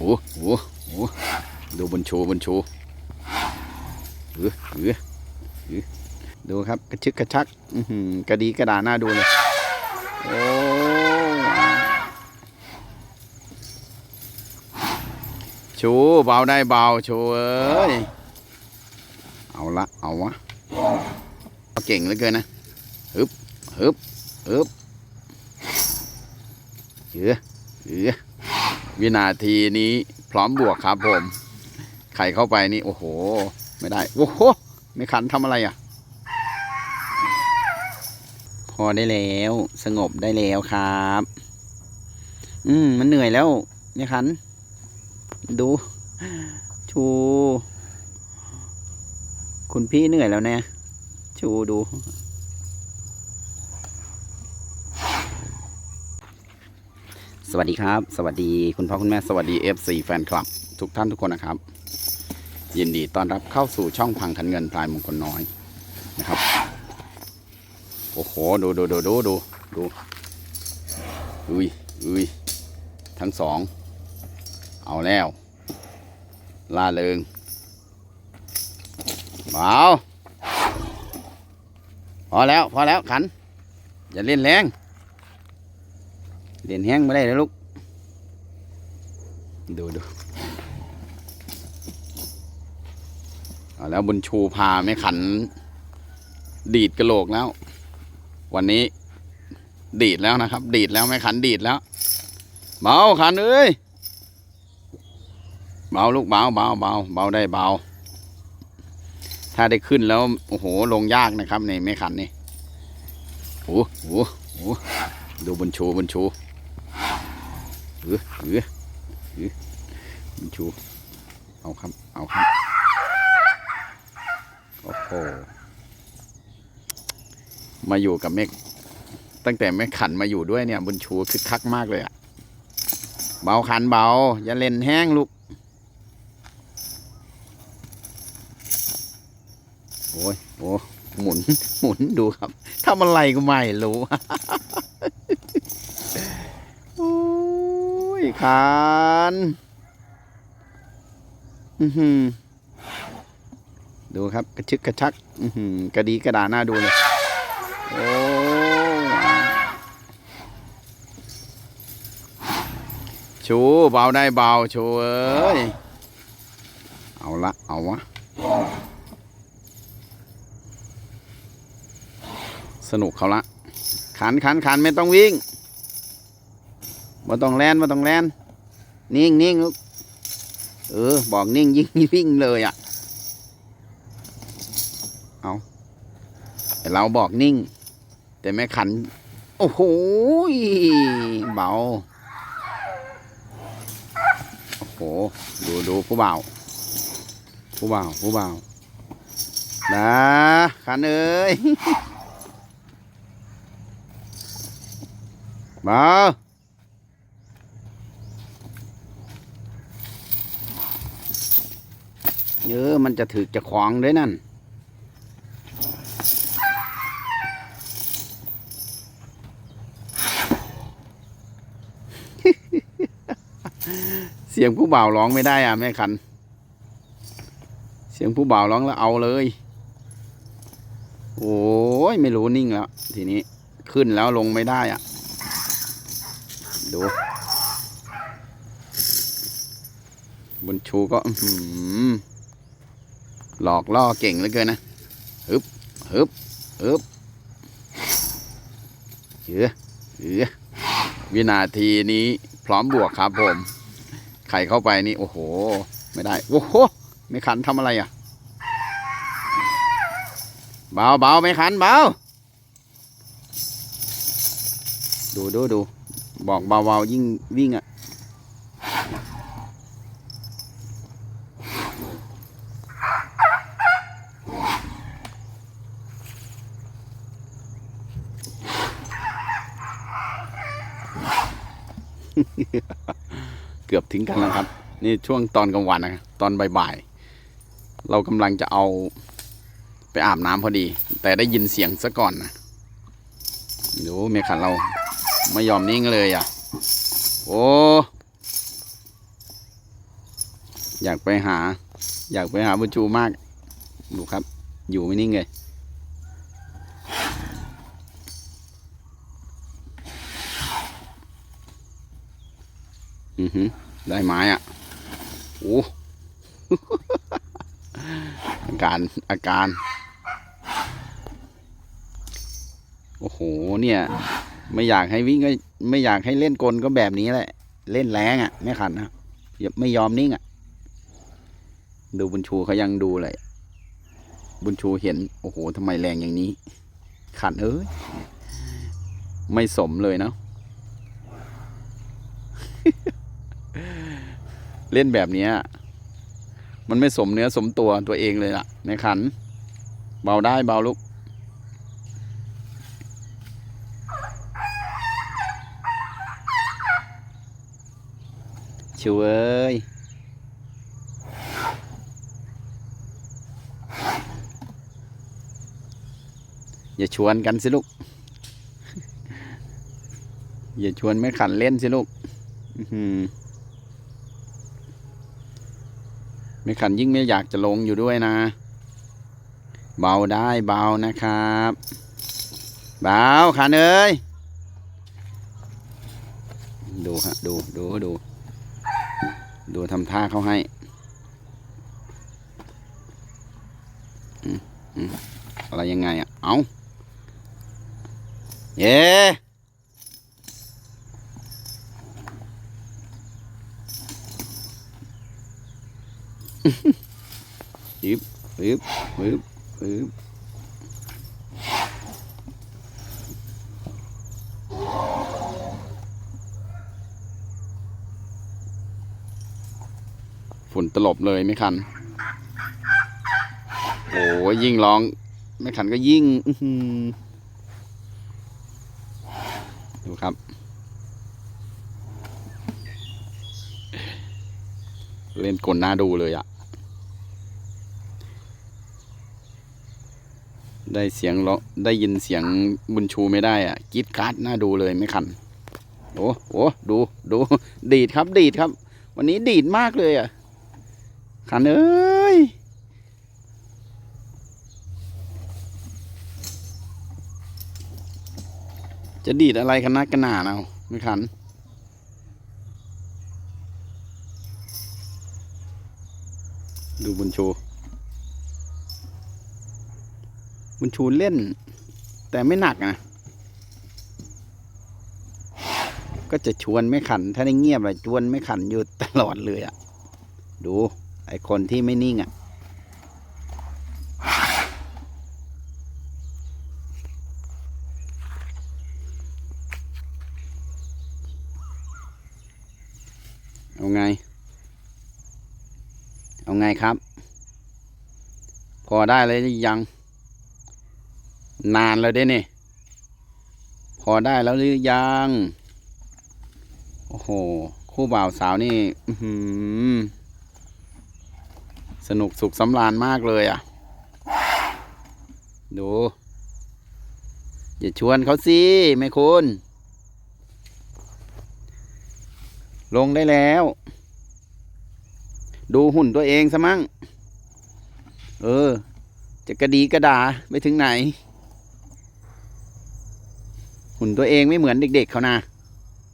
โอ้โหโอ้โหดูบนโชูบนโชูเออเออเออดูครับกระชึกกระชักอื้อหือกระดีกระดาหน้าดูเลยโอ้ชูเบาได้เบาชูเอ้ยเอาละเอาวะเอาเก่งเหลือเกินนะฮึบฮึบฮึบเออเออ วินาทีนี้พร้อมบวกครับผมไข่เข้าไปนี่โอ้โห ไม่ได้ โอ้โหไม่ขันทำอะไรอะ พอได้แล้วสงบได้แล้วครับ อืมมันเหนื่อยแล้วเนี่ยขัน ดู ชู คุณพี่เหนื่อยแล้วเนี่ยชูดู สวัสดีครับ สวัสดีคุณพ่อคุณแม่สวัสดี FC แฟนคลับ ทุกท่านทุกคนนะครับ ยินดีต้อนรับเข้าสู่ช่องพังทันเงินพลายมงคลน้อยนะครับ โอ้โห ดูดูดูดูดูดูอุ้ยอุ้ยทั้งสอง เอาแล้วล่าเริงเบาพอแล้ว พอแล้วขัน อย่าเล่นแรง เล่นแห้งไม่ได้เลยลูก ดูดูเอาแล้วบุญชูพาไม่ขัน ดีดกระโหลกแล้ว วันนี้ ดีดแล้วนะครับ ดีดแล้วไม่ขันดีดแล้ว เบาขันเอ้ยเบาลูกเบาเบาเบาเบาได้เบา ถ้าได้ขึ้นแล้วโอ้โหลงยากนะครับในไม่ขันนี่โอ้โหโอ้โหดูบนชูบนชู เออเออเออบนชู เอาครับ เอาครับ โอ้โห มาอยู่กับเมฆตั้งแต่แม่ขันมาอยู่ด้วยเนี่ย บุญชูคึกคักมากเลยอะเบาขันเบา อย่าเล่นแห้งลูก โอ้ยโอ้หมุน หมุนดูครับทำอะไรก็ไม่รู้ โอ้ ยขันดูครับกระชึกกระชักกระดีกระดาหน้าดูเลยโอ้ชูเบาได้เบาชูเอ้ยเอาละเอาวะสนุกเขาละขันขันขันไม่ต้องวิ่ง มาต้องแลนมาต้องแลนนิ่งนิ่งลูกเออ บอกนิ่งยิ่งวิ่งเลยอะ เอาแต่เราบอกนิ่ง แต่แม่ขัน โอ้โหเบา โอ้โห ดูดูผู้เบาผู้เบาผู้เบานะขันเอ้ยมา เยอะมันจะถือจะขวางด้วยนั่น เสียงผู้บ่าวร้องไม่ได้อะแม่ขัน เสียงผู้บ่าวร้องแล้วเอาเลย โอ้ยไม่รู้นิ่งแล้ว ทีนี้ขึ้นแล้วลงไม่ได้อะ ดูบุญชูก็ อื หลอกล่อเก่งเหลือเกินนะฮึบฮึบฮึบเออเออวินาทีนี้พร้อมบวกครับผมไข่เข้าไปนี่ โอ้โห ไม่ได้ โอ้โห ไม่ขันทำอะไรอะ เบาเบาไม่ขันเบา ดูดูดู บอกเบาๆยิ่งวิ่งอะ เกือบทิ้งกันแล้วครับ นี่ช่วงตอนกลางวันนะตอนบ่ายๆเรากำลังจะเอาไปอาบน้ำพอดี แต่ได้ยินเสียงซะก่อนนะดูเมขันเราไม่ยอมนิ่งเลยอะ โอ้อยากไปหา อยากไปหาบุญชูมาก ดูครับ อยู่ไม่นิ่งเลย อือหือ ได้ไม้อะโอ้อาการอาการ โอ้โห เนี่ย ไม่อยากให้วิ่งก็ไม่อยากให้เล่นกลก็แบบนี้แหละ เล่นแรงอะ ไม่ขันนะย่าไม่ยอมนิ่งอะ ดูบุญชูเขายังดูเลยบุญชูเห็น โอ้โหทำไมแรงอย่างนี้ ขันเอ้ย ไม่สมเลยเนาะ เล่นแบบนี้มันไม่สมเนื้อสมตัวตัวเองเลยล่ะ ในขัน เบาได้เบาลุกชิวย อย่าชวนกันสิลูก อย่าชวนแม่ขันเล่นสิลูก อื อหือแม่ขันยิ่งไม่อยากจะลงอยู่ด้วยนะ เบาได้เบานะครับ เบาขันเอ้ย ดูฮะดูดูดู ดูทำท่าเขาให้อืมอืมอะไรยังไงอะ เอาเย้ ฮึ บฮึบฮึบฮึบฝุ่นตลบเลยไม่คัน โอ้ยิ่งร้อง ไม่ขันก็ยิ่งดูครับเล่นกลหน้าดูเลยอะ ได้เสียงร้องได้ยินเสียงบุญชูไม่ได้อะกีดการ์ดน้าดูเลยไม่ขันโอ้โหดูดูดีดครับดีดครับ วันนี้ดีดมากเลยอะขันเอ้ยจะดีดอะไรกันนักกันหนาเอาไม่ขันดูบุญชู บุญชูเล่น แต่ไม่หนักนะ ก็จะชวนไม่ขัน ถ้าได้เงียบอะชวนไม่ขันอยู่ตลอดเลยอะดู ไอคนที่ไม่นิ่งอะเอาไง เอาไงครับ พอได้เลยยัง นานแล้วเด้นี่พอได้แล้วหรือยัง โอ้โห คู่บ่าวสาวนี่สนุกสุขสำราญมากเลยอะ ดู อย่าชวนเขาสิแม่คุณ ลงได้แล้ว ดูหุ่นตัวเองซะมั่งเออ จะกระดีกระดาไปถึงไหน หุ่นตัวเองไม่เหมือนเด็ก ๆเขานะ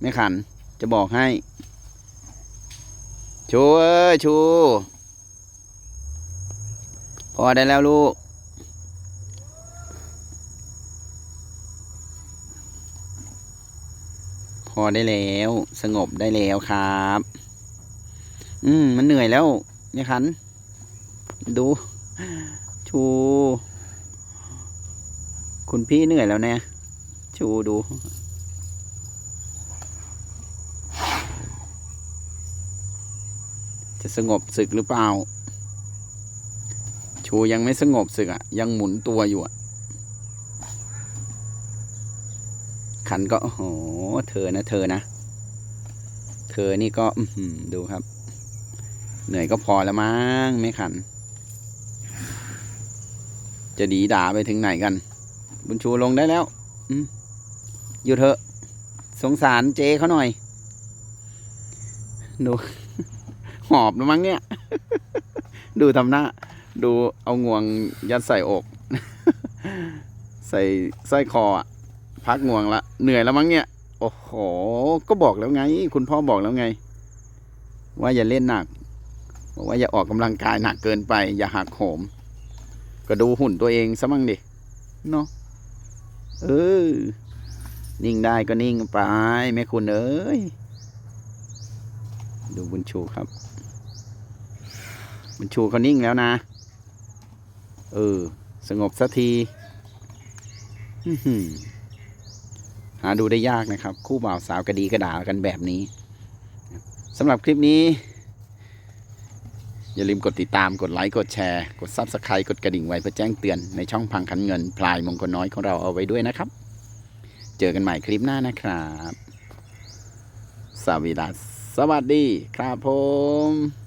ไม่ขันจะบอกให้ ชูเอ้ยชู พอได้แล้วลูก พอได้แล้ว สงบได้แล้วครับ อืม มันเหนื่อยแล้วเนี่ยขัน ดู ชู คุณพี่เหนื่อยแล้วเนี่ย ชูดูจะสงบศึกหรือเปล่า ชูยังไม่สงบศึกอะ ยังหมุนตัวอยู่อะ ขันก็ โอ้โห เธอนะเธอนะ เธอนี่ก็อืดูครับ เหนื่อยก็พอแล้วมั้งไม่ขัน จะดีด่าไปถึงไหนกัน บุญชูลงได้แล้ว อืม อยู่เถอะ สงสารเจเขาหน่อย ดู หอบแล้วมั้งเนี่ย ดูทำหน้า ดูเอางวงยัดใส่อก ใส่สร้อยคอพักงวงละ เหนื่อยแล้วมั้งเนี่ย โอ้โห ก็บอกแล้วไง คุณพ่อบอกแล้วไง ว่าอย่าเล่นหนัก บอกว่าอย่าออกกำลังกายหนักเกินไป อย่าหักโหม ก็ดูหุ่นตัวเองซะมั่งดิ เนาะเออ นิ่งได้ก็นิ่งไปแม่คุณเอ้ย ดูบุญชูครับ บุญชูเขานิ่งแล้วนะ เออ สงบสักทีหาดูได้ยากนะครับ คู่บ่าวสาวกระดีกระดากันแบบนี้สำหรับคลิปนี้ อย่าลืมกดติดตามกดไลค์กดแชร์ กดซับสไครต์กดกระดิ่งไว้เพื่อแจ้งเตือนในช่องพังคันเงิน พลายมงคลน้อยของเราเอาไว้ด้วยนะครับ เจอกันใหม่คลิปหน้านะครับสวัสดีครับผม